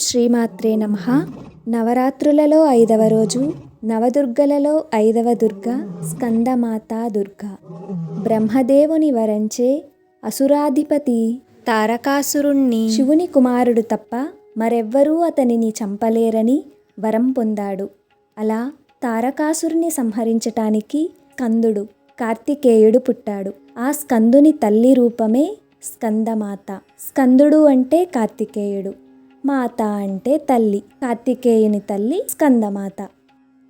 శ్రీమాత్రే నమ. నవరాత్రులలో ఐదవ రోజు నవదుర్గలలో ఐదవ దుర్గ స్కందమాతా దుర్గ. బ్రహ్మదేవుని వరంచే అసురాధిపతి తారకాసురుణ్ణి శివుని కుమారుడు తప్ప మరెవ్వరూ అతనిని చంపలేరని వరం పొందాడు. అలా తారకాసురుని సంహరించటానికి స్కందుడు కార్తికేయుడు పుట్టాడు. ఆ స్కందుని తల్లి రూపమే స్కందమాత. స్కందుడు అంటే కార్తికేయుడు. మాత అంటే తల్లి కార్తికేయుని తల్లి స్కందమాత.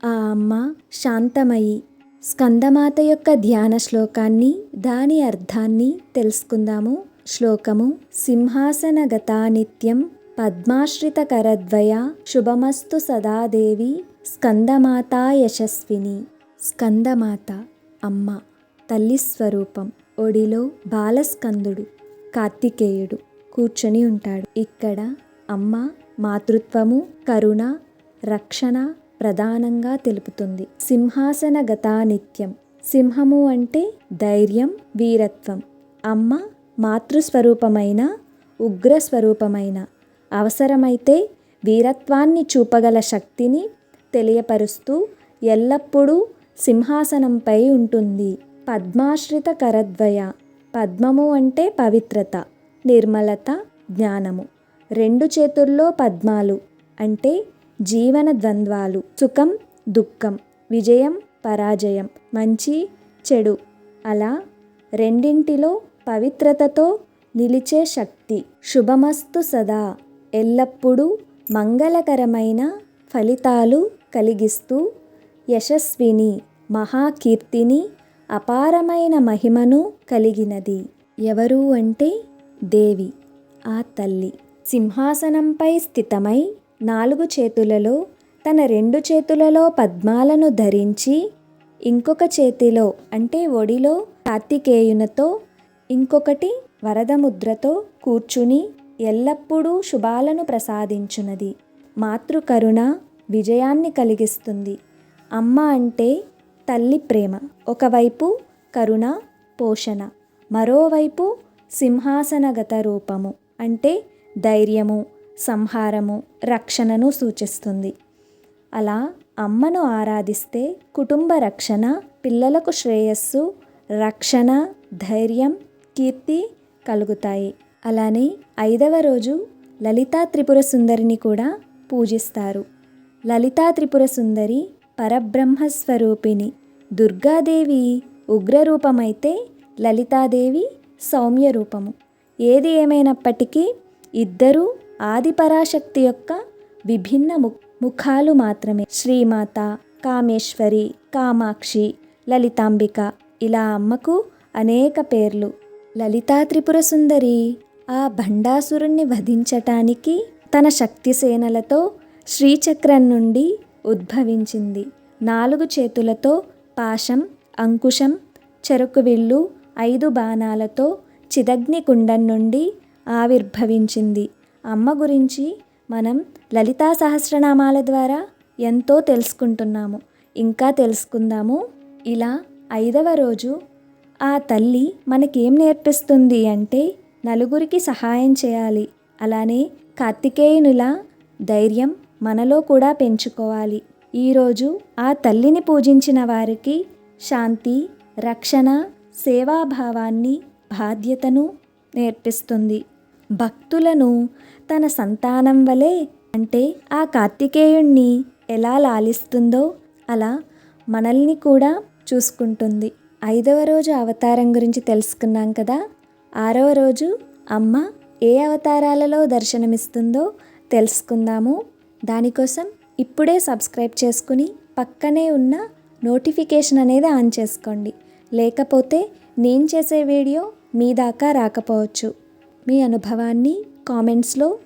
ఆ అమ్మ శాంతమయి స్కందమాత యొక్క ధ్యాన శ్లోకాన్ని దాని అర్థాన్ని తెలుసుకుందాము. శ్లోకము సింహాసనగతా నిత్యం పద్మాశ్రితకరద్వయ శుభమస్తు సదాదేవి స్కందమాతా యశస్విని. స్కందమాత అమ్మ తల్లి స్వరూపం ఒడిలో బాలస్కందుడు కార్తికేయుడు కూర్చొని ఉంటాడు. ఇక్కడ అమ్మ మాతృత్వము కరుణ రక్షణ ప్రధానంగా తెలుపుతుంది. సింహాసన గతానిత్యం. సింహము అంటే ధైర్యం వీరత్వం. అమ్మ మాతృస్వరూపమైన ఉగ్రస్వరూపమైన. అవసరమైతే వీరత్వాన్ని చూపగల శక్తిని తెలియపరుస్తూ ఎల్లప్పుడూ సింహాసనంపై ఉంటుంది. పద్మాశ్రిత కరద్వయ. పద్మము అంటే పవిత్రత నిర్మలత జ్ఞానము. రెండు చేతుల్లో పద్మాలు అంటే జీవన ద్వంద్వాలు. సుఖం దుఃఖం విజయం పరాజయం మంచి చెడు. అలా రెండింటిలో పవిత్రతతో నిలిచే శక్తి. శుభమస్తు సదా. ఎల్లప్పుడూ మంగళకరమైన ఫలితాలు కలిగిస్తూ యశస్విని మహాకీర్తిని అపారమైన మహిమను కలిగినది. ఎవరు అంటే దేవి ఆ తల్లి. సింహాసనంపై స్థితమై నాలుగు చేతులలో తన రెండు చేతులలో పద్మాలను ధరించి ఇంకొక చేతిలో అంటే ఒడిలో కార్తికేయునితో ఇంకొకటి వరదముద్రతో కూర్చుని ఎల్లప్పుడూ శుభాలను ప్రసాదించునది. మాతృకరుణ విజయాన్ని కలిగిస్తుంది. అమ్మ అంటే తల్లి ప్రేమ. ఒకవైపు కరుణ పోషణ. మరోవైపు సింహాసనగత రూపము. అంటే ధైర్యము సంహారము రక్షణను సూచిస్తుంది. అలా అమ్మను ఆరాధిస్తే కుటుంబ రక్షణ పిల్లలకు శ్రేయస్సు రక్షణ ధైర్యం కీర్తి కలుగుతాయి. అలానే ఐదవ రోజు లలితా త్రిపుర సుందరిని కూడా పూజిస్తారు. లలితా త్రిపుర సుందరి పరబ్రహ్మస్వరూపిణి దుర్గాదేవి ఉగ్రరూపమైతే లలితాదేవి సౌమ్య రూపము ఏది ఏమైనప్పటికీ ఇద్దరూ ఆదిపరాశక్తి యొక్క విభిన్న ము ముఖాలు మాత్రమే. శ్రీమాత కామేశ్వరి కామాక్షి లలితాంబిక ఇలా అమ్మకు అనేక పేర్లు. లలితా త్రిపుర సుందరి ఆ భండాసురుణ్ణి వధించటానికి తన శక్తి సేనలతో శ్రీచక్రం నుండి ఉద్భవించింది. నాలుగు చేతులతో పాశం అంకుశం చెరుకు విల్లు ఐదు బాణాలతో చిదగ్ని కుండం నుండి ఆవిర్భవించింది. అమ్మ గురించి మనం లలితా సహస్రనామాల ద్వారా ఎంతో తెలుసుకుంటున్నాము. ఇంకా తెలుసుకుందాము. ఇలా ఐదవ రోజు ఆ తల్లి మనకేం నేర్పిస్తుంది అంటే నలుగురికి సహాయం చేయాలి. అలానే కార్తికేయునుల ధైర్యం మనలో కూడా పెంచుకోవాలి. ఈరోజు ఆ తల్లిని పూజించిన వారికి శాంతి రక్షణ సేవాభావాన్ని బాధ్యతను నేర్పిస్తుంది. భక్తులను తన సంతానం వలె అంటే ఆ కార్తికేయుణ్ణి ఎలా లాలిస్తుందో అలా మనల్ని కూడా చూసుకుంటుంది. ఐదవ రోజు అవతారం గురించి తెలుసుకున్నాం కదా. ఆరవ రోజు అమ్మ ఏ అవతారాలలో దర్శనమిస్తుందో తెలుసుకుందాము. దానికోసం ఇప్పుడే సబ్స్క్రైబ్ చేసుకుని పక్కనే ఉన్న నోటిఫికేషన్ అనేది ఆన్ చేసుకోండి. లేకపోతే నేను చేసే వీడియో మీ దాకా రాకపోవచ్చు. మీ అనుభవాన్ని కామెంట్స్లో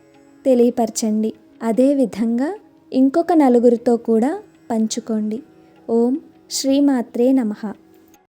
తెలియపరచండి. అదేవిధంగా ఇంకొక నలుగురితో కూడా పంచుకోండి. ఓం శ్రీమాత్రే నమః.